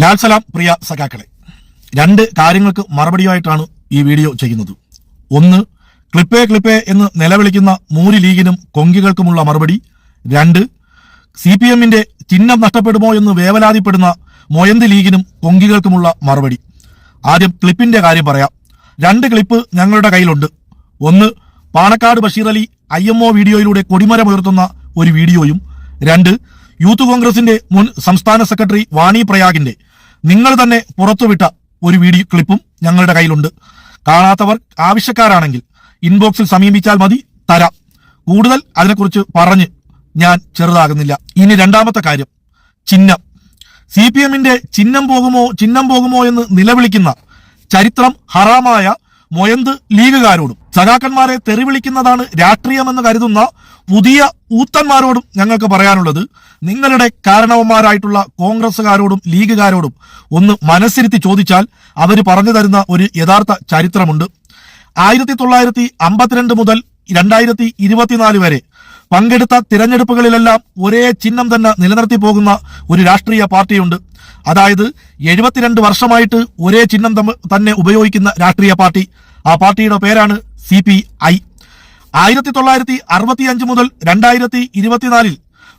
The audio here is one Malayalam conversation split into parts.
ലാൽ സലാം പ്രിയ സഖാക്കളെ രണ്ട് കാര്യങ്ങൾക്ക് മറുപടിയായിട്ടാണ് ഈ വീഡിയോ ചെയ്യുന്നത്. ഒന്ന് ക്ലിപ്പേ ക്ലിപ്പേ എന്ന് നിലവിളിക്കുന്ന മൂരി ലീഗിനും കൊങ്കികൾക്കുമുള്ള മറുപടി. രണ്ട് സി പി എമ്മിന്റെ ചിഹ്നം നഷ്ടപ്പെടുമോ എന്ന് വേവലാതിപ്പെടുന്ന മൊയന്തി ലീഗിനും കൊങ്കികൾക്കുമുള്ള മറുപടി. ആദ്യം ക്ലിപ്പിന്റെ കാര്യം പറയാം. രണ്ട് ക്ലിപ്പ് ഞങ്ങളുടെ കയ്യിലുണ്ട്. ഒന്ന് Panakkad Basheer Ali I M O വീഡിയോയിലൂടെ കൊടിമരമുയർത്തുന്ന ഒരു വീഡിയോയും. രണ്ട് യൂത്ത് കോൺഗ്രസിന്റെ മുൻ സംസ്ഥാന സെക്രട്ടറി വാണി പ്രയാഗിന്റെ നിങ്ങൾ തന്നെ പുറത്തുവിട്ട ഒരു വീഡിയോ ക്ലിപ്പും ഞങ്ങളുടെ കയ്യിലുണ്ട്. കാണാത്തവർ ആവശ്യക്കാരാണെങ്കിൽ ഇൻബോക്സിൽ സമീപിച്ചാൽ മതി തരാം. കൂടുതൽ അതിനെക്കുറിച്ച് പറഞ്ഞ് ഞാൻ ചെറുതാകുന്നില്ല. ഇനി രണ്ടാമത്തെ കാര്യം ചിഹ്നം. സി പി എമ്മിന്റെ ചിഹ്നം പോകുമോ ചിഹ്നം പോകുമോ എന്ന് നിലവിളിക്കുന്ന ചരിത്രം ഹറാമായ മൊയന്ത് ലീഗുകാരോടും സഖാക്കന്മാരെ തെറിവിളിക്കുന്നതാണ് രാഷ്ട്രീയമെന്ന് കരുതുന്ന പുതിയ ഊത്തന്മാരോടും ഞങ്ങൾക്ക് പറയാനുള്ളത് നിങ്ങളുടെ കാരണവന്മാരായിട്ടുള്ള കോൺഗ്രസുകാരോടും ലീഗുകാരോടും ഒന്ന് മനസ്സിരുത്തി ചോദിച്ചാൽ അവർ പറഞ്ഞു തരുന്ന ഒരു യഥാർത്ഥ ചരിത്രമുണ്ട്. ആയിരത്തി തൊള്ളായിരത്തി അമ്പത്തിരണ്ട് മുതൽ രണ്ടായിരത്തി ഇരുപത്തിനാല് വരെ പങ്കെടുത്ത തിരഞ്ഞെടുപ്പുകളിലെല്ലാം ഒരേ ചിഹ്നം തന്നെ നിലനിർത്തി പോകുന്ന ഒരു രാഷ്ട്രീയ പാർട്ടിയുണ്ട്. അതായത് എഴുപത്തിരണ്ട് വർഷമായിട്ട് ഒരേ ചിഹ്നം തന്നെ ഉപയോഗിക്കുന്ന രാഷ്ട്രീയ പാർട്ടി. ആ പാർട്ടിയുടെ പേരാണ് സി പി ഐ. ആയിരത്തി തൊള്ളായിരത്തി അറുപത്തി അഞ്ച് മുതൽ രണ്ടായിരത്തി ഇരുപത്തിനാലിൽ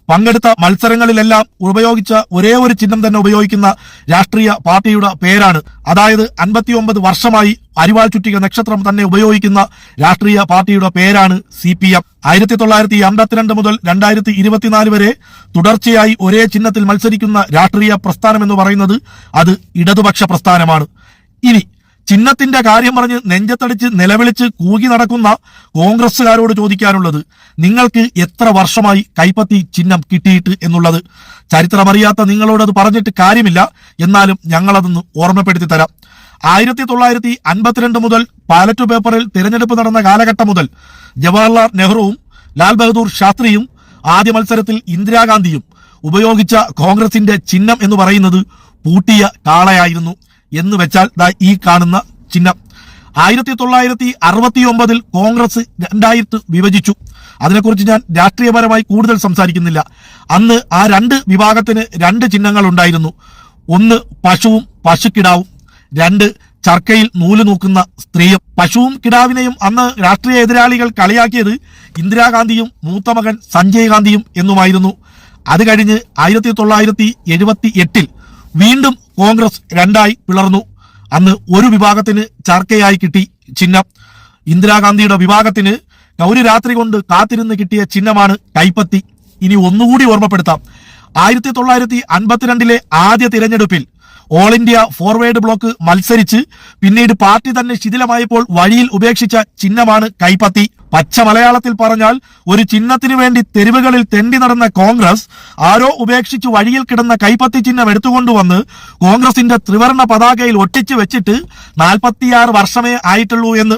പങ്കെടുത്ത മത്സരങ്ങളിലെല്ലാം ഉപയോഗിച്ച ഒരേ ഒരു ചിഹ്നം തന്നെ ഉപയോഗിക്കുന്ന രാഷ്ട്രീയ പാർട്ടിയുടെ പേരാണ്. അതായത് അൻപത്തിയൊമ്പത് വർഷമായി അരിവാൾ ചുറ്റിക നക്ഷത്രം തന്നെ ഉപയോഗിക്കുന്ന രാഷ്ട്രീയ പാർട്ടിയുടെ പേരാണ് സി പി എം. ആയിരത്തി തൊള്ളായിരത്തി അമ്പത്തിരണ്ട് മുതൽ രണ്ടായിരത്തി ഇരുപത്തിനാല് വരെ തുടർച്ചയായി ഒരേ ചിഹ്നത്തിൽ മത്സരിക്കുന്ന രാഷ്ട്രീയ പ്രസ്ഥാനം എന്ന് പറയുന്നത് അത് ഇടതുപക്ഷ പ്രസ്ഥാനമാണ്. ഇനി ചിഹ്നത്തിന്റെ കാര്യം പറഞ്ഞ് നെഞ്ചത്തടിച്ച് നിലവിളിച്ച് കൂകി നടക്കുന്ന കോൺഗ്രസ്സുകാരോട് ചോദിക്കാനുള്ളത് നിങ്ങൾക്ക് എത്ര വർഷമായി കൈപ്പത്തി ചിഹ്നം കിട്ടിയിട്ട് എന്നുള്ളത്? ചരിത്രമറിയാത്ത നിങ്ങളോട് അത് പറഞ്ഞിട്ട് കാര്യമില്ല. എന്നാലും ഞങ്ങളതൊന്ന് ഓർമ്മപ്പെടുത്തി തരാം. ആയിരത്തി തൊള്ളായിരത്തി അൻപത്തിരണ്ട് മുതൽ പാലറ്റ് പേപ്പറിൽ തിരഞ്ഞെടുപ്പ് നടന്ന കാലഘട്ടം മുതൽ ജവഹർലാൽ നെഹ്റുവും ലാൽ ബഹദൂർ ശാസ്ത്രിയും ആദ്യ മത്സരത്തിൽ ഇന്ദിരാഗാന്ധിയും ഉപയോഗിച്ച കോൺഗ്രസിന്റെ ചിഹ്നം എന്ന് പറയുന്നത് പൂട്ടിയ കാളയായിരുന്നു. എന്ന് വെച്ചാൽ ദാ ഈ കാണുന്ന ചിഹ്നം. ആയിരത്തി തൊള്ളായിരത്തി അറുപത്തി ഒമ്പതിൽ കോൺഗ്രസ് രണ്ടായിട്ട് വിഭജിച്ചു. അതിനെക്കുറിച്ച് ഞാൻ രാഷ്ട്രീയപരമായി കൂടുതൽ സംസാരിക്കുന്നില്ല. അന്ന് ആ രണ്ട് വിഭാഗത്തിന് രണ്ട് ചിഹ്നങ്ങൾ ഉണ്ടായിരുന്നു. ഒന്ന് പശുവും പശുക്കിടാവും. രണ്ട് ചർക്കയിൽ നൂൽ നോക്കുന്ന സ്ത്രീയും. പശുവും കിടാവിനെയും അന്ന് രാഷ്ട്രീയ എതിരാളികൾ കളിയാക്കിയത് ഇന്ദിരാഗാന്ധിയും മൂത്ത മകൻ സഞ്ജയ് ഗാന്ധിയും എന്നുമായിരുന്നു. അത് കഴിഞ്ഞ് ആയിരത്തി തൊള്ളായിരത്തി എഴുപത്തി എട്ടിൽ വീണ്ടും കോൺഗ്രസ് രണ്ടായി പിളർന്നു. അന്ന് ഒരു വിഭാഗത്തിന് ചർക്കയായി കിട്ടി ചിഹ്നം. ഇന്ദിരാഗാന്ധിയുടെ വിഭാഗത്തിന് ഒരു രാത്രി കൊണ്ട് കാത്തിരുന്ന് കിട്ടിയ ചിഹ്നമാണ് കൈപ്പത്തി. ഇനി ഒന്നുകൂടി ഓർമ്മപ്പെടുത്താം. ആയിരത്തി തൊള്ളായിരത്തി അൻപത്തിരണ്ടിലെ ആദ്യ തിരഞ്ഞെടുപ്പിൽ ഓൾ ഇന്ത്യ ഫോർവേഡ് ബ്ലോക്ക് മത്സരിച്ച് പിന്നീട് പാർട്ടി തന്നെ ശിഥിലമായപ്പോൾ വഴിയിൽ ഉപേക്ഷിച്ച ചിഹ്നമാണ് കൈപ്പത്തി. പച്ച മലയാളത്തിൽ പറഞ്ഞാൽ ഒരു ചിഹ്നത്തിനു വേണ്ടി തെരുവുകളിൽ തെണ്ടി നടന്ന കോൺഗ്രസ് ആരോ ഉപേക്ഷിച്ച് വഴിയിൽ കിടന്ന കൈപ്പത്തി ചിഹ്നം എടുത്തുകൊണ്ടുവന്ന് കോൺഗ്രസിന്റെ ത്രിവർണ പതാകയിൽ ഒട്ടിച്ചു വെച്ചിട്ട് നാൽപ്പത്തിയാറ് വർഷമേ ആയിട്ടുള്ളൂ എന്ന്.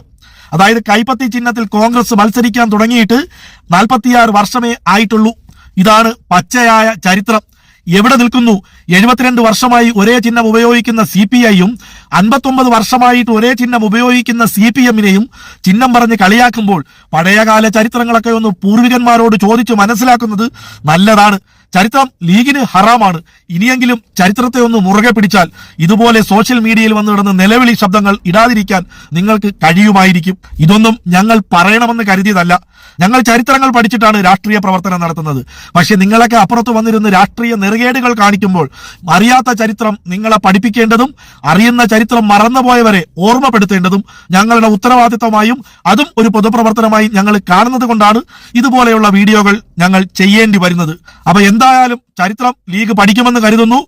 അതായത് കൈപ്പത്തി ചിഹ്നത്തിൽ കോൺഗ്രസ് മത്സരിക്കാൻ തുടങ്ങിയിട്ട് നാൽപ്പത്തിയാറ് വർഷമേ ആയിട്ടുള്ളൂ. ഇതാണ് പച്ചയായ ചരിത്രം. എവിടെ നിൽക്കുന്നു? എഴുപത്തിരണ്ട് വർഷമായി ഒരേ ചിഹ്നം ഉപയോഗിക്കുന്ന സി പി ഐയും അൻപത്തൊമ്പത് വർഷമായിട്ട് ഒരേ ചിഹ്നം ഉപയോഗിക്കുന്ന സി പി എമ്മിനെയും ചിഹ്നം പറഞ്ഞ് കളിയാക്കുമ്പോൾ പഴയകാല ചരിത്രങ്ങളൊക്കെ ഒന്ന് പൂർവികന്മാരോട് ചോദിച്ച് മനസ്സിലാക്കുന്നത് നല്ലതാണ്. ചരിത്രം ലീഗിന് ഹറാമാണ്. ഇനിയെങ്കിലും ചരിത്രത്തെ ഒന്ന് മുറുകെ പിടിച്ചാൽ ഇതുപോലെ സോഷ്യൽ മീഡിയയിൽ വന്നു കിടന്ന് നിലവിളി ശബ്ദങ്ങൾ ഇടാതിരിക്കാൻ നിങ്ങൾക്ക് കഴിയുമായിരിക്കും. ഇതൊന്നും ഞങ്ങൾ പറയണമെന്ന് കരുതിയതല്ല. ഞങ്ങൾ ചരിത്രങ്ങൾ പഠിച്ചിട്ടാണ് രാഷ്ട്രീയ പ്രവർത്തനം നടത്തുന്നത്. പക്ഷെ നിങ്ങളൊക്കെ അപ്പുറത്ത് വന്നിരുന്ന് രാഷ്ട്രീയ നെറുകേടുകൾ കാണിക്കുമ്പോൾ അറിയാത്ത ചരിത്രം നിങ്ങളെ പഠിപ്പിക്കേണ്ടതും അറിയുന്ന ചരിത്രം മറന്നുപോയവരെ ഓർമ്മപ്പെടുത്തേണ്ടതും ഞങ്ങളുടെ ഉത്തരവാദിത്തമായും അതും ഒരു പൊതുപ്രവർത്തനമായി ഞങ്ങൾ കാണുന്നത് കൊണ്ടാണ് ഇതുപോലെയുള്ള വീഡിയോകൾ ഞങ്ങൾ ചെയ്യേണ്ടി വരുന്നത്. അപ്പൊ എന്തായാലും ചരിത്രം ലീഗ് പഠിക്കുമെന്ന് കരുതുന്നു.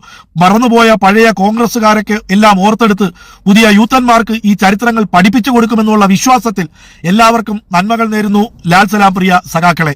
മറന്നുപോയ പഴയ കോൺഗ്രസ്സുകാരൊക്കെ എല്ലാം ഓർത്തെടുത്ത് പുതിയ യൂത്തന്മാർക്ക് ഈ ചരിത്രങ്ങൾ പഠിപ്പിച്ചു കൊടുക്കുമെന്നുള്ള വിശ്വാസത്തിൽ എല്ലാവർക്കും നന്മകൾ നേരുന്നു. ലാൽ സലാം പ്രിയ സഖാക്കളെ.